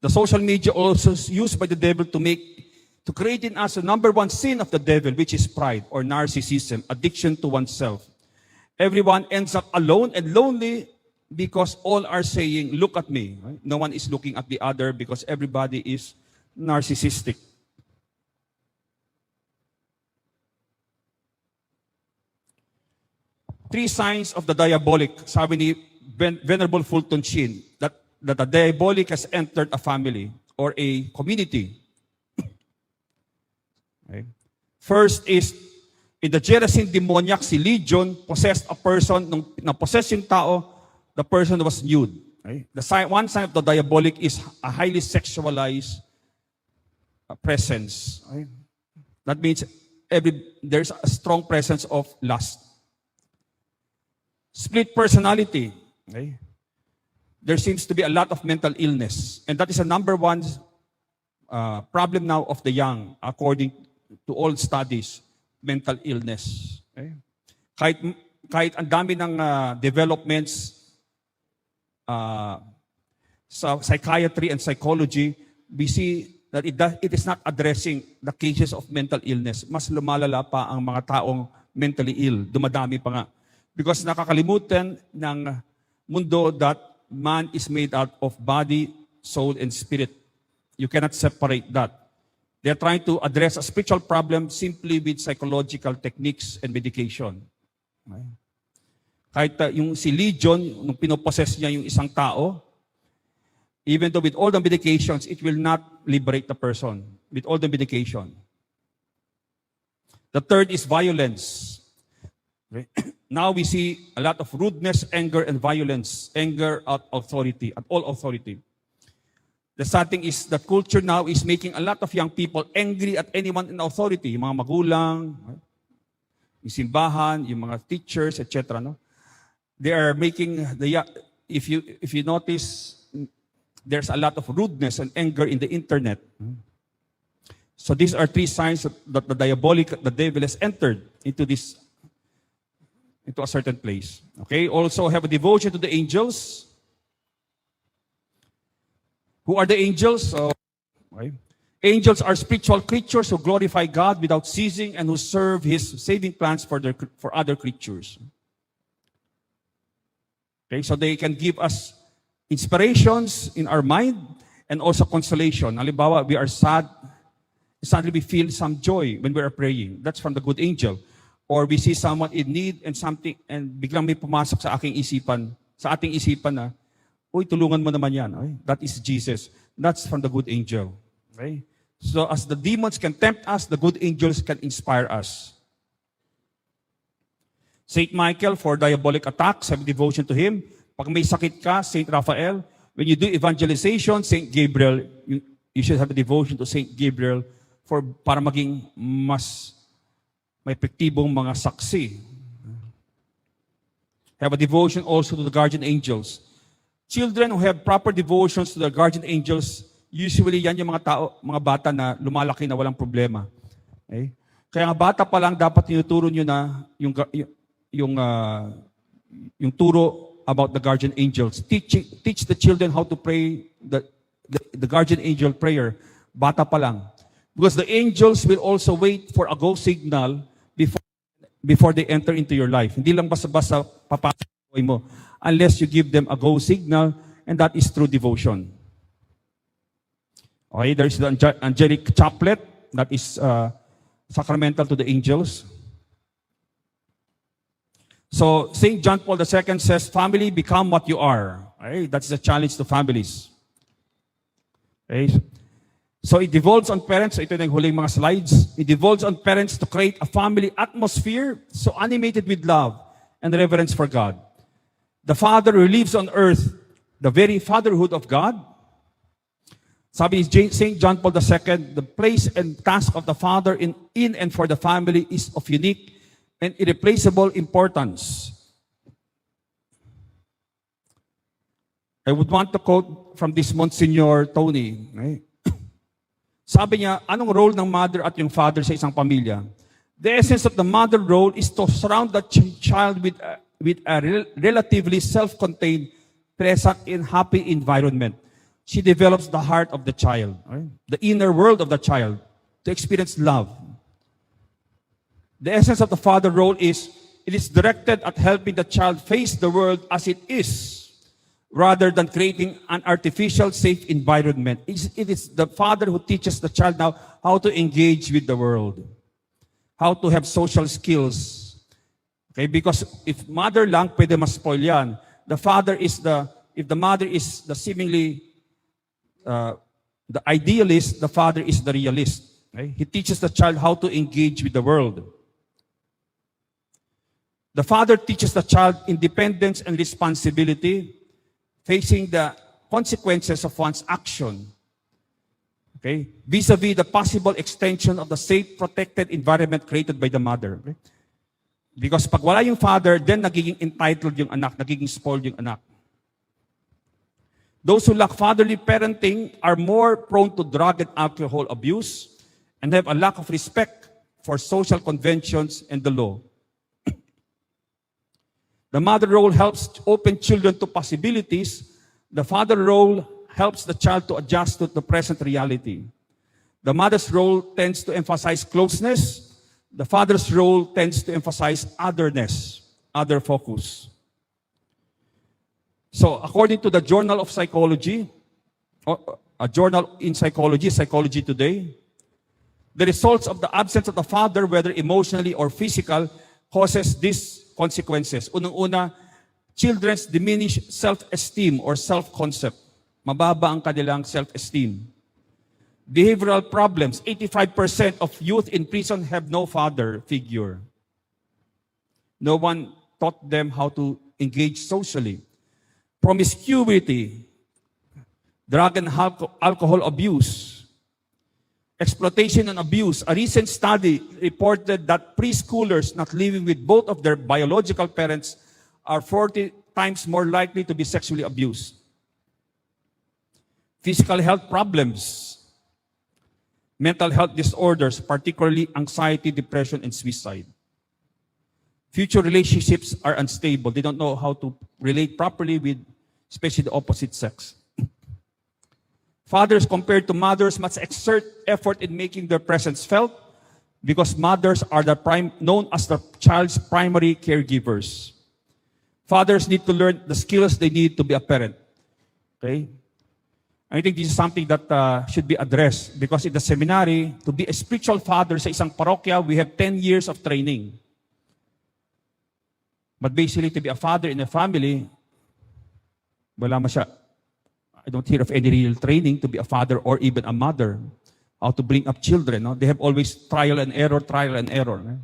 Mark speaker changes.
Speaker 1: The social media also is used by the devil to make, to create in us the number one sin of the devil, which is pride or narcissism, addiction to oneself. Everyone ends up alone and lonely because all are saying, look at me. right? No one is looking at the other because everybody is narcissistic. Three signs of the diabolic, sabi ni Ven- Venerable Fulton Sheen, that, that the diabolic has entered a family or a community. Okay. First is, in the Gerasene demoniac, si Legion possessed a person, nung na-possess yung tao, the person was nude. Okay. The sign, one sign of the diabolic is a highly sexualized uh, presence. Okay. That means every, there's a strong presence of lust. Split personality. Okay. There seems to be a lot of mental illness. And that is a number one uh, problem now of the young, according to all studies, mental illness. Okay? Kahit, kahit ang dami ng uh, developments uh, sa psychiatry and psychology, we see that it, does, it is not addressing the cases of mental illness. Mas lumalala pa ang mga taong mentally ill. Dumadami pa nga. Because nakakalimutan ng mundo that man is made out of body, soul, and spirit. You cannot separate that. They're trying to address a spiritual problem simply with psychological techniques and medication. Kahit uh, yung si Legion, nung pinopossess niya yung isang tao, even though with all the medications, it will not liberate the person with all the medication. The third is violence. Okay? Now we see a lot of rudeness, anger, and violence. Anger at authority, at all authority. The sad thing is that culture now is making a lot of young people angry at anyone in authority. Yung mga magulang, yung simbahan, yung mga teachers, etc. No? They are making the if you if you notice there's a lot of rudeness and anger in the internet. So these are three signs that the diabolic, the devil has entered into this into a certain place. Okay. Also have a devotion to the angels. Who are the angels? So. Angels are spiritual creatures who glorify God without ceasing and who serve His saving plans for, their, for other creatures. Okay, so they can give us inspirations in our mind and also consolation. Halimbawa, we are sad, suddenly we feel some joy when we are praying. That's from the good angel. Or we see someone in need and something, and biglang may pumasok sa aking isipan, sa ating isipan na, Uy, tulungan mo naman yan. Okay? That is Jesus. That's from the good angel. Okay? So as the demons can tempt us, the good angels can inspire us. Saint Michael for diabolic attacks, have devotion to him. Pag may sakit ka, Saint Raphael. When you do evangelization, Saint Gabriel, you, you should have a devotion to Saint Gabriel for para maging mas may epektibong mga saksi. Have a devotion also to the guardian angels. Children who have proper devotions to the guardian angels, usually yan yung mga tao, mga bata na lumalaki na walang problema. Okay? Kaya nga bata pa lang dapat tinuturo nyo na yung yung ah, yung turo about the guardian angels. Teach teach the children how to pray the, the the guardian angel prayer bata pa lang. Because the angels will also wait for a go signal before before they enter into your life. Hindi lang basta-basta papasok mo unless you give them a go signal and that is through devotion. Okay, there's the ange- angelic chaplet that is uh, sacramental to the angels. So St. John Paul II says, family become what you are. Okay, that's the challenge to families. Okay. So it devolves on parents, ito na yung huling mga slides. It devolves on parents to create a family atmosphere so animated with love and reverence for God. The Father who lives on earth, the very fatherhood of God. Sabi ni St. John Paul II, the place and task of the Father in, in and for the family is of unique and irreplaceable importance. I would want to quote from this Monsignor Tony. right? Sabi niya, anong role ng mother at yung father sa isang pamilya? The essence of the mother role is to surround the ch- child with a, with a rel- relatively self-contained, pleasant, and happy environment. she develops the heart of the child, right? the inner world of the child, to experience love. The essence of the father role is it is directed at helping the child face the world as it is, rather than creating an artificial safe environment. It is the father who teaches the child now how to engage with the world, how to have social skills. Okay, because if mother lang pwede ma-spoil yan, the father is the, if the mother is the seemingly uh, the idealist, the father is the realist. Okay? He teaches the child how to engage with the world. The father teaches the child independence and responsibility, facing the consequences of one's action. Okay? Vis-a-vis the possible extension of the safe, protected environment created by the mother. Okay? Because pag wala yung father, then nagiging entitled yung anak, nagiging spoiled yung anak. Those who lack fatherly parenting are more prone to drug and alcohol abuse and have a lack of respect for social conventions and the law. The mother role helps open children to possibilities. The father role helps the child to adjust to the present reality. The mother's role tends to emphasize closeness. The father's role tends to emphasize otherness, other focus. So, according to the Journal of Psychology, oh, a journal in psychology, Psychology Today, the results of the absence of the father, whether emotionally or physical, causes these consequences. Unang-una, children's diminished self-esteem or self-concept. Mababa ang kanilang self-esteem. Behavioral problems. 85% of youth in prison have no father figure. No one taught them how to engage socially. Promiscuity, drug and alco- alcohol abuse, exploitation and abuse. A recent study reported that preschoolers not living with both of their biological parents are 40 times more likely to be sexually abused. Physical health problems, mental health disorders, particularly anxiety, depression, and suicide. Future relationships are unstable. They don't know how to relate properly with, especially the opposite sex. Fathers compared to mothers must exert effort in making their presence felt because mothers are the prime, known as the child's primary caregivers. Fathers need to learn the skills they need to be a parent. Okay? I think this is something that uh, should be addressed because in the seminary, to be a spiritual father sa isang parokya, we have 10 years of training. But basically, to be a father in a family, wala masya. I don't hear of any real training to be a father or even a mother, how to bring up children. No? They have always trial and error, trial and error. no?